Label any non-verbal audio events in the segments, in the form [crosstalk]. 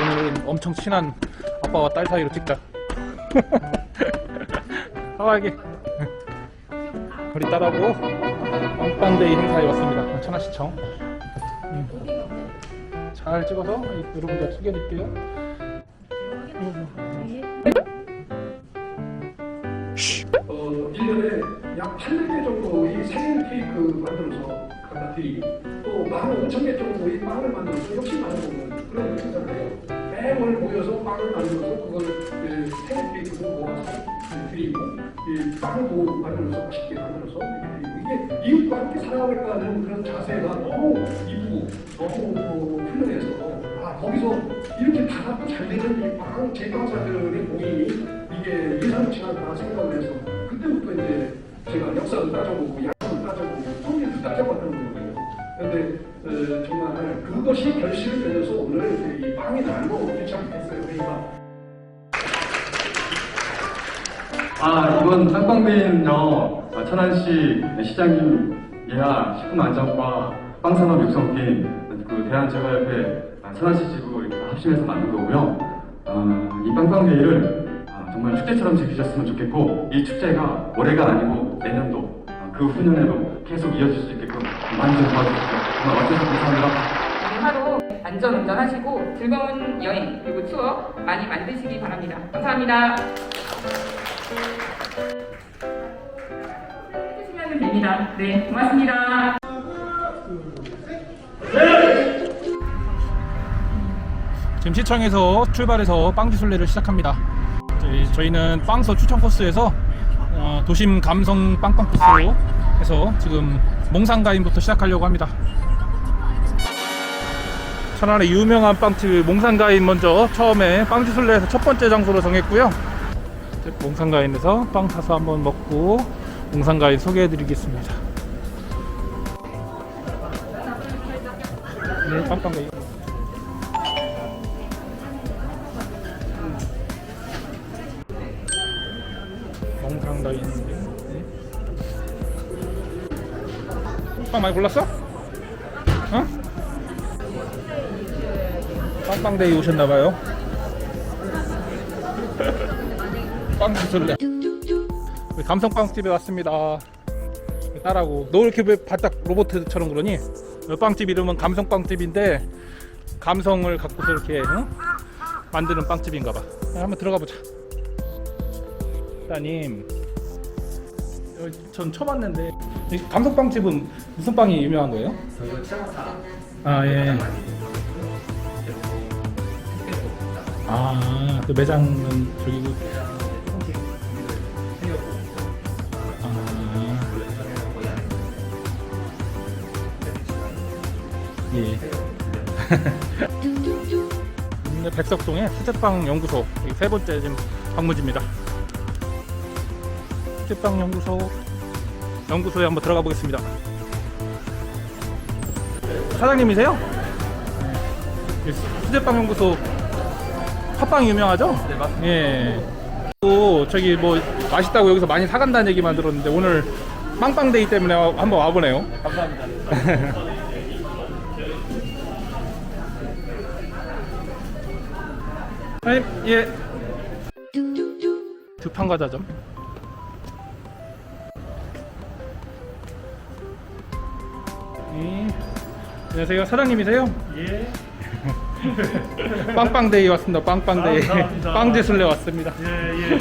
오늘은 엄청 친한 아빠와 딸 사이로 찍자. 하와이게 우리 딸하고 빵빵데이 행사에 왔습니다. 천안시청. 음. 잘 찍어서 여러분들 소개해드릴게요. 어, 1년에 약 800개 정도의 생일 케이크 만들어서 갖다 드리고 또 15,000개 정도의 빵을 만들어서 역시 만들어보는 그런 행사인데요. 매월 모여서 빵을 만들어서 그걸 그 생일 케이크로 모아서 드리고 이 빵도 만들어서 맛있게 만들어서 이게 이웃과 함께 살아가는 그런 자세가 너무 이쁘고 너무 어, 훌륭해서 아 거기서 이렇게 다 갖고 잘 되는 이빵 제빵사들의 모임이 이게 예상치 않다 생각을 해서 그때부터 이제 제가 양도 따져보고 그것이 결실을 맺어서 오늘 이 빵의 날로 시작했어요. 그러니까 아, 이번 빵빵데이는요, 아, 천안시 시장님 예하 식품 안전과 빵산업 육성팀, 그 대한제과협회 아, 천안시 지부 합심해서 만든 거고요. 아, 이 빵빵데이를 아, 정말 축제처럼 즐기셨으면 좋겠고, 이 축제가 올해가 아니고 내년도, 아, 그 후년에도 계속 이어질 수 있게끔 많이 좀 도와주십시오. 정말 와주셔서 감사합니다. 하루 안전 운전하시고 즐거운 여행 그리고 추억 많이 만드시기 바랍니다. 감사합니다. 해주시면 됩니다. 네, 고맙습니다. 지금 시청에서 출발해서 빵지술래를 시작합니다. 저희- 저희는 빵서 추천 코스에서 어, 도심 감성 빵빵 코스로 해서 지금 몽산가인부터 시작하려고 합니다. 천안의 유명한 빵집 몽산가인 먼저 처음에 빵지술래에서 첫 번째 장소로 정했고요. 몽산가인에서 빵 사서 한번 먹고 몽산가인 소개해드리겠습니다. 네, 빵빵가인. 영상가 있는데 빵 많이 골랐어? 어? 빵빵데이 오셨나봐요. 빵 우리 감성빵집에 왔습니다. 딸하고. 너 이렇게 왜 바짝 로봇처럼 그러니? 이 빵집 이름은 감성빵집인데 감성을 갖고서 이렇게 응? 만드는 빵집인가봐. 한번 들어가 보자. 따님. 어, 전 처음 왔는데. 이 감성빵집은 무슨 빵이 유명한 거예요? 아 예. 아, 그 매장은 저기고. 아. 예. [laughs] 네, 백석동에 수제빵 연구소 이세 번째 지금 방문지입니다. 수제빵 연구소 연구소에 한번 들어가 보겠습니다. 사장님이세요? 네. 수제빵 연구소 팥빵 유명하죠? 네 맞습니다. 예. 또 저기 뭐 맛있다고 여기서 많이 사간다는 얘기만 들었는데 오늘 빵빵데이 때문에 한번 와보네요. 감사합니다. [laughs] 사장님 예. 두판 과자점. 예. 안녕하세요. 사장님이세요? 예. 빵빵데이 왔습니다. 빵빵데이. 아, 감사합니다. 빵제술래 왔습니다. 예, 예.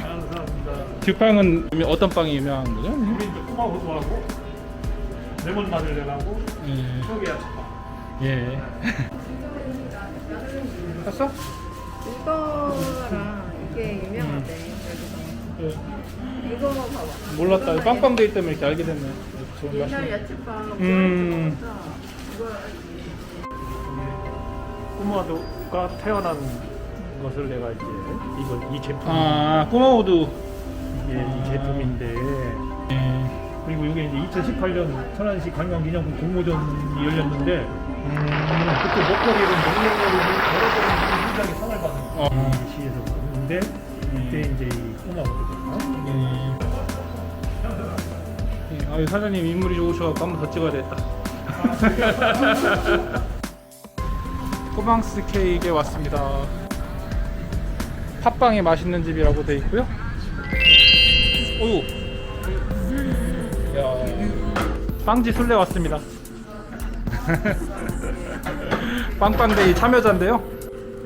감사합니다. 듀팡은 어떤 빵이 유명한 거죠? 우리도 꼬마고 좋아하고 레몬 마들렌하고 예. 초계야채빵. 예. 샀어? 이거랑 이게 유명하대 여기서 예. 이거 봐봐 몰랐다. 빵빵데이 때문에 이렇게 알게 됐네. 좋은 옛날. 야채빵 음. 이거 꼬마도가 태어난 것을 내가 이제 이거 이 제품 아, 꼬마우드. 이게 이 제품인데 예. 그리고 이게 이제 2018년 천안시 관광기념품 공모전이 열렸는데 음. 그때 목걸이를 목걸이를 번 굉장히 상을 받은 어. 이 시에서 그런데 이때 이제 이 꼬마도가 예. 예. 아유, 사장님 인물이 좋으셔서 한번 더 찍어야 되겠다. [laughs] [laughs] 꼬망스 케이크에 왔습니다. 팥빵이 맛있는 집이라고 돼 있고요. 오유. 야. 빵지 술래 왔습니다. [laughs] 빵빵데이 참여자인데요.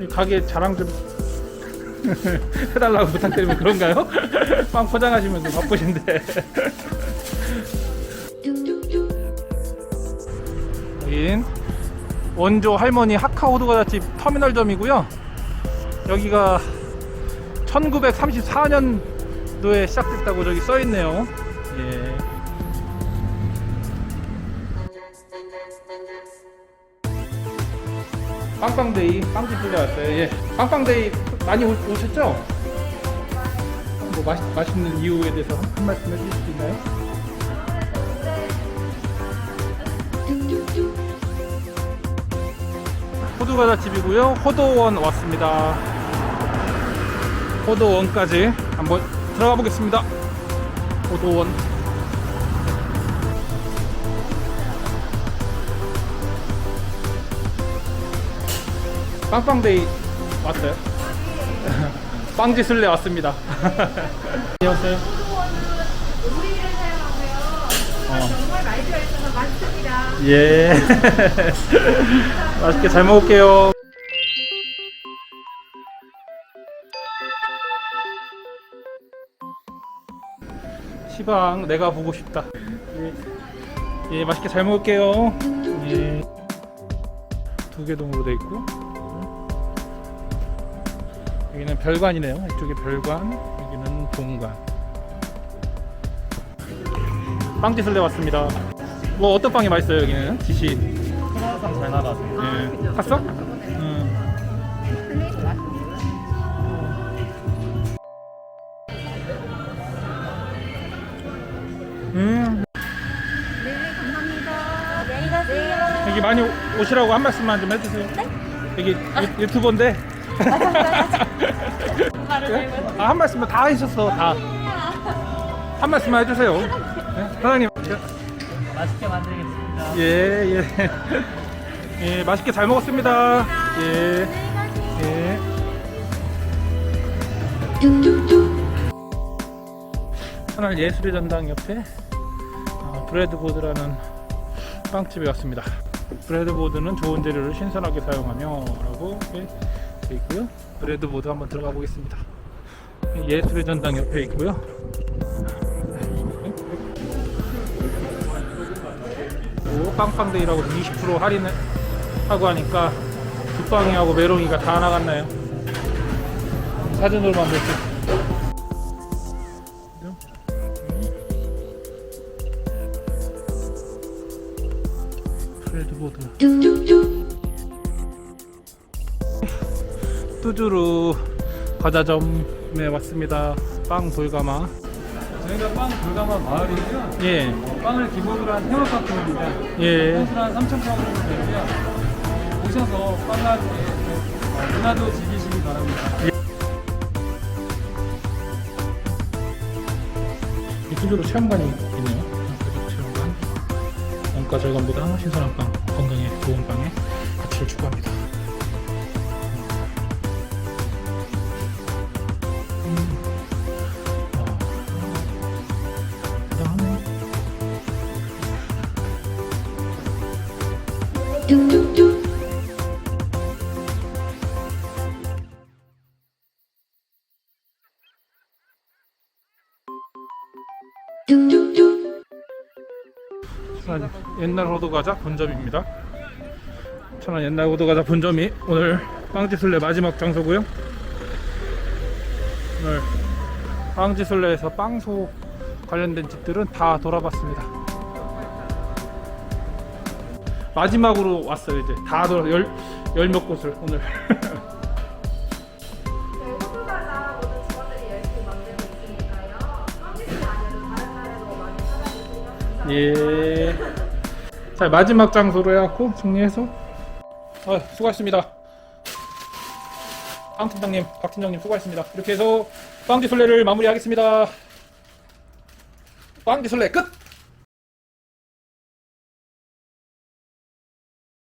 이 가게 자랑 좀 [laughs] 해달라고 부탁드리면 그런가요? [laughs] 빵 포장하시면서 바쁘신데. 여긴 원조 할머니 하카오드과자집 터미널점이고요. 여기가 1934년도에 시작됐다고 저기 써 있네요. 예. 빵빵데이 빵집 들려왔어요. 예. 빵빵데이 많이 오, 오셨죠? 뭐 맛, 맛있는 이유에 대해서 한, 한 말씀 해주실 수 있나요? 호두과자 집이고요. 호도원 왔습니다. 호도원까지 한번 들어가 보겠습니다. 호도원. 빵빵데이 왔어요? [laughs] 빵지술래 왔습니다. [laughs] 안녕하세요. 들어 예. [laughs] 맛있게 잘 먹을게요. 시방 내가 보고 싶다. 예, 예 맛있게 잘 먹을게요. 예. 두개 동으로 돼 있고. 여기는 별관이네요. 이쪽에 별관, 여기는 본관. 빵지술래 왔습니다. 뭐 어떤 빵이 맛있어요 여기는? 지시. 항상 잘 나가세요. 예. 탔어? 음. 음. 네, 감사합니다. 안녕히 가세요. 여기 많이 오- 오시라고 한 말씀만 좀 해주세요. 여기 유, 유튜버인데. 아, 한 말씀만 다 하셨어, 다. 한 말씀만 해주세요. 네? 사장님. 맛있게 만들겠습니다. 예, 예. [laughs] 예, 맛있게 잘 먹었습니다. 예. 예. 천안 예술의 전당 옆에 어, 브레드보드라는 빵집에 왔습니다. 브레드보드는 좋은 재료를 신선하게 사용하며 라고 되어 있고요. 브레드보드 한번 들어가 보겠습니다. 예술의 전당 옆에 있고요. 빵빵데이라고 20% 할인을 하고 하니까 두빵이하고 메롱이가 다 나갔나요? 사진으로만 볼게요. 프레드보드 뚜주루 과자점에 왔습니다. 빵 돌가마. 저희가 빵 불가마 마을이고요. 예, 빵을 기본으로 한 테마파크입니다. 예. 한 3,000평 정도 되고요. 오셔서 빵과 함께 어, 문화도 즐기시기 바랍니다. 이 뚜주루 체험관이 있네요. 체험관. 원가 절감보다 신선한 빵, 건강에 좋은 빵에 가치를 추구합니다. 천안 옛날 호두과자 본점입니다. 천안 옛날 호두과자 본점이 오늘 빵지술래 마지막 장소고요. 오늘 빵지술래에서 빵소 관련된 집들은 다 돌아봤습니다. 마지막으로 왔어요 이제 다 돌아 열열몇 곳을 오늘. [laughs] 예. 자 마지막 장소로 해갖고 정리해서. 아 수고하셨습니다. 빵 팀장님, 박 팀장님 수고하셨습니다. 이렇게 해서 빵지술래를 마무리하겠습니다. 빵지술래 끝.